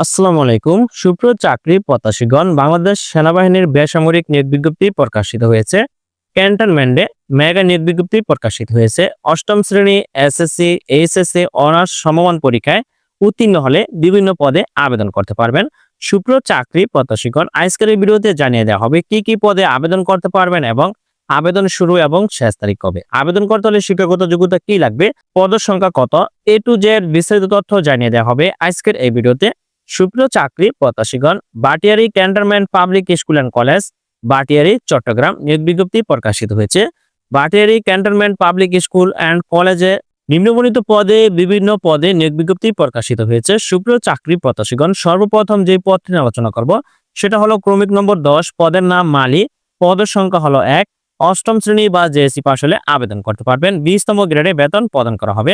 আসসালামু আলাইকুম। সুপ্র চাকরি প্রত্যাশীগণ, বাংলাদেশ সেনাবাহিনীর বেসামরিক নিয়োগ বিজ্ঞপ্তি প্রকাশিত হয়েছে। ক্যান্টনমেন্টে মেগা নিয়োগ বিজ্ঞপ্তি প্রকাশিত হয়েছে। অষ্টম শ্রেণি এসএসসি, এইচএসসি অনার্স সমমান পরীক্ষায় উত্তীর্ণ হলে বিভিন্ন পদে আবেদন করতে পারবেন। সুপ্র চাকরি প্রত্যাশীগণ, আজকের এই জানিয়ে দেওয়া হবে কি কি পদে আবেদন করতে পারবেন এবং আবেদন শুরু এবং শেষ তারিখ কবে। আবেদন করতে হলে শিক্ষাগত যোগ্যতা কি লাগবে, পদের সংখ্যা কত, এ টু জেড বিস্তারিত তথ্য জানিয়ে দেওয়া হবে আজকের এই ভিডিওতে। সুপ্রিয় চাকরি প্রত্যাশীগণ, Bhatiari Cantonment Public School and College, Bhatiari, Chattogram নিয়োগ বিজ্ঞপ্তি প্রকাশিত হয়েছে। Bhatiari Cantonment Public School and কলেজে নিম্নবর্ণিত পদে, বিভিন্ন পদে নিয়োগ বিজ্ঞপ্তি প্রকাশিত হয়েছে। সুপ্রিয় চাকরি প্রত্যাশীগণ, সর্বপ্রথম যে পদটি আলোচনা করব, সেটা হলো ক্রমিক নম্বর দশ, পদের নাম মালি, পদের সংখ্যা হলো এক, অষ্টম শ্রেণি বা জেএসসি পাশ হলে আবেদন করতে পারবেন। বিশতম গ্রেডে বেতন প্রদান করা হবে।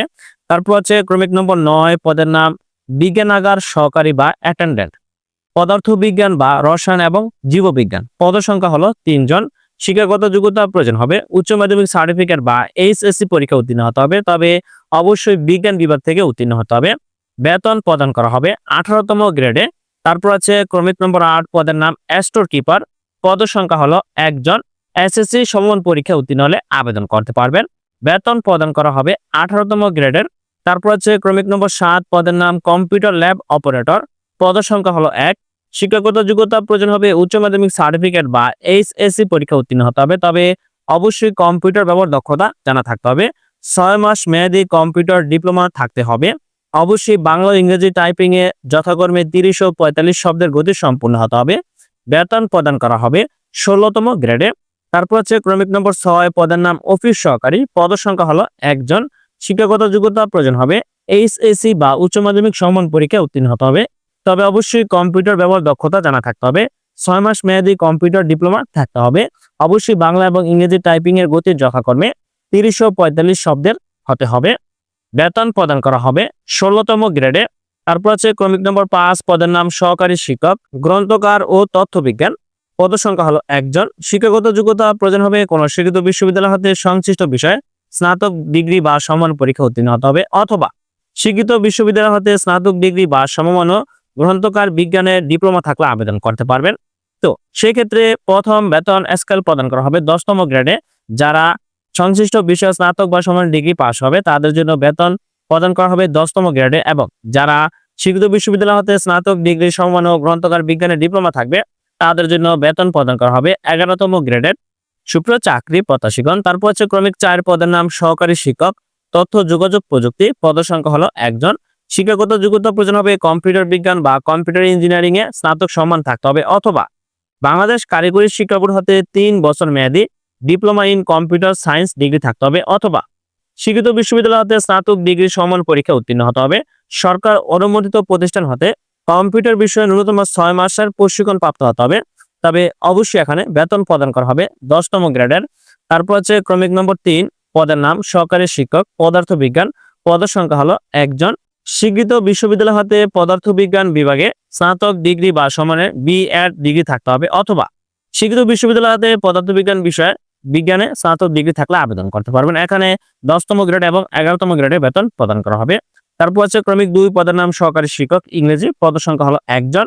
তারপর হচ্ছে ক্রমিক নম্বর নয়, পদের নাম বিজ্ঞানাগার সহকারী বা অ্যাটেন্ডেন্ট। পদার্থবিজ্ঞান বা রসায়ন এবং জীববিজ্ঞান। পদ সংখ্যা হলো তিনজন। শিক্ষাগত যোগ্যতা প্রয়োজন হবে। উচ্চ মাধ্যমিক সার্টিফিকেট বা এইচএসসি পরীক্ষা উত্তীর্ণ হতে হবে। তবে অবশ্যই বিজ্ঞান বিভাগ থেকে উত্তীর্ণ হতে হবে। বেতন প্রদান করা হবে আঠারোতম গ্রেডে। তারপর আছে ক্রমিক নম্বর আট পদের নাম অ্যাস্টোর কিপার। পদ সংখ্যা হলো একজন। এসএসসি সমমান পরীক্ষা উত্তীর্ণ হলে আবেদন করতে পারবেন। বেতন প্রদান করা হবে আঠারোতম গ্রেডের। তারপর হচ্ছে ক্রমিক নম্বর সাত, পদের নাম কম্পিউটার ল্যাব অপারেটর। পদের সংখ্যা হলো এক। শিক্ষাগত যোগ্যতা প্রয়োজন হবে উচ্চ মাধ্যমিক সার্টিফিকেট বা এইচ এইচএসসি পরীক্ষা উত্তীর্ণ হতে হবে। তবে অবশ্যই কম্পিউটার ব্যবহার দক্ষতা জানা থাকতে হবে। ছয় মাস মেয়াদি কম্পিউটার ডিপ্লোমা থাকতে হবে। অবশ্যই বাংলা ইংরেজি টাইপিং এ যথাক্রমে তিরিশ ও পঁয়তাল্লিশ শব্দের গতি সম্পূর্ণ হতে হবে। বেতন প্রদান করা হবে ষোলোতম গ্রেডে। তারপর হচ্ছে ক্রমিক নম্বর ছয়, পদের নাম অফিস সহকারী। পদের সংখ্যা হলো একজন। শিক্ষাগত যোগ্যতা প্রয়োজন হবে। এইচএসসি বা উচ্চ মাধ্যমিক সমান পরীক্ষায় উত্তীর্ণ হতে হবে। তবে অবশ্যই কম্পিউটার ব্যবহার দক্ষতা জানা থাকতে হবে। ছয় মাস মেয়াদী কম্পিউটার ডিপ্লোমা থাকতে হবে। অবশ্যই বাংলা এবং ইংরেজি টাইপিং এর গতির যথাক্রমে তিরিশ ও পঁয়তাল্লিশ শব্দের হতে হবে। বেতন প্রদান করা হবে ষোলোতম গ্রেডে। তারপর আছে ক্রমিক নম্বর পাঁচ, পদের নাম সহকারী শিক্ষক, গ্রন্থকার ও তথ্যবিজ্ঞান। পদ সংখ্যা হলো একজন। শিক্ষাগত যোগ্যতা প্রয়োজন হবে কোনো শিক্ষিত বিশ্ববিদ্যালয় হতে সংশ্লিষ্ট বিষয়ে। স্নাতক ডিগ্রি বা সমান পরীক্ষা উত্তীর্ণ হতে হবে অথবা শিক্ষিত বিশ্ববিদ্যালয় হতে স্নাতক ডিগ্রি বা সমমান গ্রন্থকার বিজ্ঞানের ডিপ্লোমা থাকলে আবেদন করতে পারবেন। তো সেই ক্ষেত্রে প্রথম বেতন স্কেল প্রদান করা হবে দশতম গ্রেডে। যারা সংশ্লিষ্ট বিষয়ে স্নাতক বা সমান ডিগ্রি পাস হবে, তাদের জন্য বেতন প্রদান করা হবে দশতম গ্রেডে এবং যারা শিক্ষিত বিশ্ববিদ্যালয় হতে স্নাতক ডিগ্রি সমান ও গ্রন্থকার বিজ্ঞানের ডিপ্লোমা থাকবে, তাদের জন্য বেতন প্রদান করা হবে এগারোতম গ্রেডের সুপ্র চাকরি প্রত্যাশীগণ, তারপর হচ্ছে ক্রমিক চার পদের নাম সহকারী শিক্ষক, তথ্য, যোগাযোগ, প্রযুক্তি পদ সংখ্যা হলো একজন। শিক্ষাগত যোগ্যতা প্রয়োজন হবে কম্পিউটার বিজ্ঞান বা কম্পিউটার ইঞ্জিনিয়ারিং এ স্নাতক সম্মান থাকতে হবে, অথবা বাংলাদেশ কারিগরি শিক্ষা বোর্ড হতে তিন বছর মেয়াদী diploma in computer science degree থাকতে হবে, অথবা শিক্ষিত বিশ্ববিদ্যালয় হতে স্নাতক ডিগ্রি সমান পরীক্ষা উত্তীর্ণ হতে হবে। সরকার অনুমোদিত প্রতিষ্ঠান হতে কম্পিউটার বিষয়ে ন্যূনতম ছয় মাসের প্রশিক্ষণ প্রাপ্ত হতে হবে। তবে অবশ্যই এখানে বেতন প্রদান করা হবে দশতম গ্রেডের। তারপর হচ্ছে ক্রমিক নম্বর তিন, পদের নাম সহকারী শিক্ষক পদার্থ বিজ্ঞান পদের সংখ্যা হলো একজন। স্বীকৃত বিশ্ববিদ্যালয় হতে পদার্থ বিজ্ঞান বিভাগে স্নাতক ডিগ্রি বা সমানের বি এড ডিগ্রি থাকতে হবে অথবা স্বীকৃত বিশ্ববিদ্যালয় হতে পদার্থ বিজ্ঞান বিষয়ে বিজ্ঞানে স্নাতক ডিগ্রি থাকলে আবেদন করতে পারবেন। এখানে দশতম গ্রেড এবং এগারোতম গ্রেডে বেতন প্রদান করা হবে। তারপর হচ্ছে ক্রমিক দুই, পদের নাম সহকারী শিক্ষক, ইংরেজি। পদ সংখ্যা হলো একজন।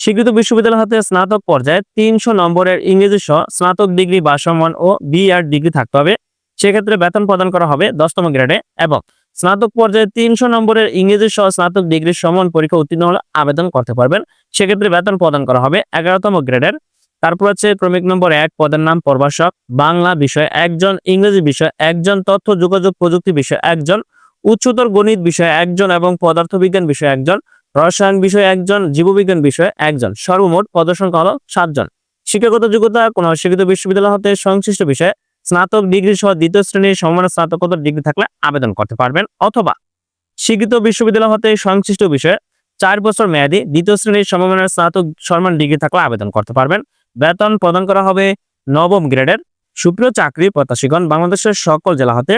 স্বীকৃত বিশ্ববিদ্যালয় হতে স্নাতক পর্যায়ে তিনশো নম্বরের ইংরেজি সহ স্নাতক ডিগ্রি বা সমান ও বি আর ডিগ্রি থাকতে হবে। সেক্ষেত্রে বেতন প্রদান করা হবে দশতম গ্রেডে এবং স্নাতক পর্যায়ে তিনশো নম্বরের ইংরেজি সহ স্নাতক ডিগ্রি সমান পরীক্ষা উত্তীর্ণ হলে আবেদন করতে পারবেন। সেক্ষেত্রে বেতন প্রদান করা হবে এগারোতম গ্রেডের। তারপর হচ্ছে ক্রমিক নম্বর এক, পদের নাম প্রভাষক, বাংলা বিষয় একজন, ইংরেজি বিষয় একজন, তথ্য, যোগাযোগ প্রযুক্তি বিষয় একজন, উচ্চতর গণিত বিষয় একজন এবং পদার্থবিজ্ঞান বিষয় একজন। রসায়ন বিষয়ে একজন, জীববিজ্ঞান বিষয়ে একজন, সর্বমোট পদসংখ্যা হলো সাতজন। শিক্ষাগত যোগ্যতা, কোন শিক্ষিত বিশ্ববিদ্যালয় হতে সংশ্লিষ্ট বিষয়ে স্নাতক ডিগ্রি সহ দ্বিতীয় শ্রেণির সমান স্নাতকোত্তর ডিগ্রি থাকলে আবেদন করতে পারবেন, অথবা শিক্ষিত বিশ্ববিদ্যালয় হতে সংশ্লিষ্ট বিষয়ে চার বছর মেয়াদী দ্বিতীয় শ্রেণির সমমানের স্নাতক সম্মান ডিগ্রি থাকলে আবেদন করতে পারবেন। বেতন প্রদান করা হবে নবম গ্রেডের। সুপ্রিয় চাকরি প্রত্যাশীগণ, বাংলাদেশের সকল জেলা হতে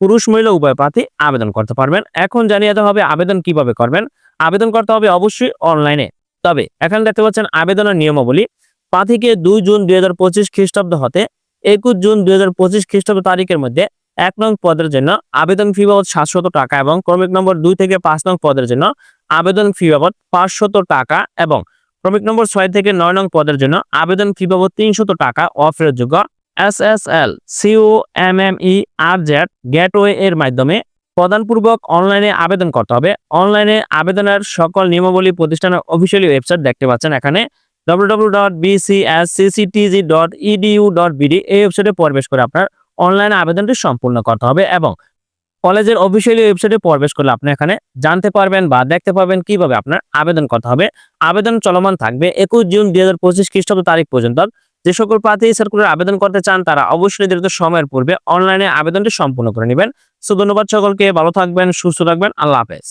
পুরুষ, মহিলা, উভয় প্রার্থী আবেদন করতে পারবেন। এখন জানিয়ে দেওয়া হবে আবেদন কীভাবে করবেন। আবেদন করতে হবে অবশ্যই অনলাইনে তবে এখানে দেখতে পাচ্ছেন আবেদনের নিয়মাবলী। প্রার্থীকে দুই জুন দুই হাজার পঁচিশ খ্রিস্টাব্দ হতে একুশ জুন দুই হাজার পঁচিশ খ্রিস্টাব্দ তারিখের মধ্যে এক নং পদের জন্য আবেদন ফি বাবদ সাতশত টাকা এবং ক্রমিক নম্বর দুই থেকে পাঁচ নং পদের জন্য আবেদন ফি বাবদ পাঁচশত টাকা এবং ক্রমিক নম্বর ছয় থেকে নয় নং পদের জন্য আবেদন ফি বাবদ তিনশত টাকা অফেরতযোগ্য S S L CO M M E R Z gateway এর মাধ্যমে প্রদানপূর্বক অনলাইনে আবেদন করতে হবে। অনলাইনে আবেদনের সকল নিয়মাবলী প্রতিষ্ঠানের অফিসিয়ালি ওয়েবসাইট দেখতে পাচ্ছেন এখানে। www.bcscctg.edu.bd এই ওয়েবসাইটে প্রবেশ করে আপনার অনলাইনে আবেদনটি সম্পূর্ণ করতে হবে এবং কলেজের অফিসিয়ালি ওয়েবসাইটে প্রবেশ করলে আপনি এখানে জানতে পারবেন বা দেখতে পারবেন কীভাবে আপনার আবেদন করতে হবে। আবেদন চলমান থাকবে একুশ জুন দুই হাজার পঁচিশ খ্রিস্টাব্দ তারিখ পর্যন্ত। যে সকল প্রার্থী সার্কুলার আবেদন করতে চান, তারা অবশ্যই নির্ধারিত সময়ের পূর্বে অনলাইনে আবেদনটি সম্পূর্ণ করে নেবেন। সো ধন্যবাদ সকলকে, ভালো থাকবেন, সুস্থ থাকবেন, আল্লাহ হাফেজ।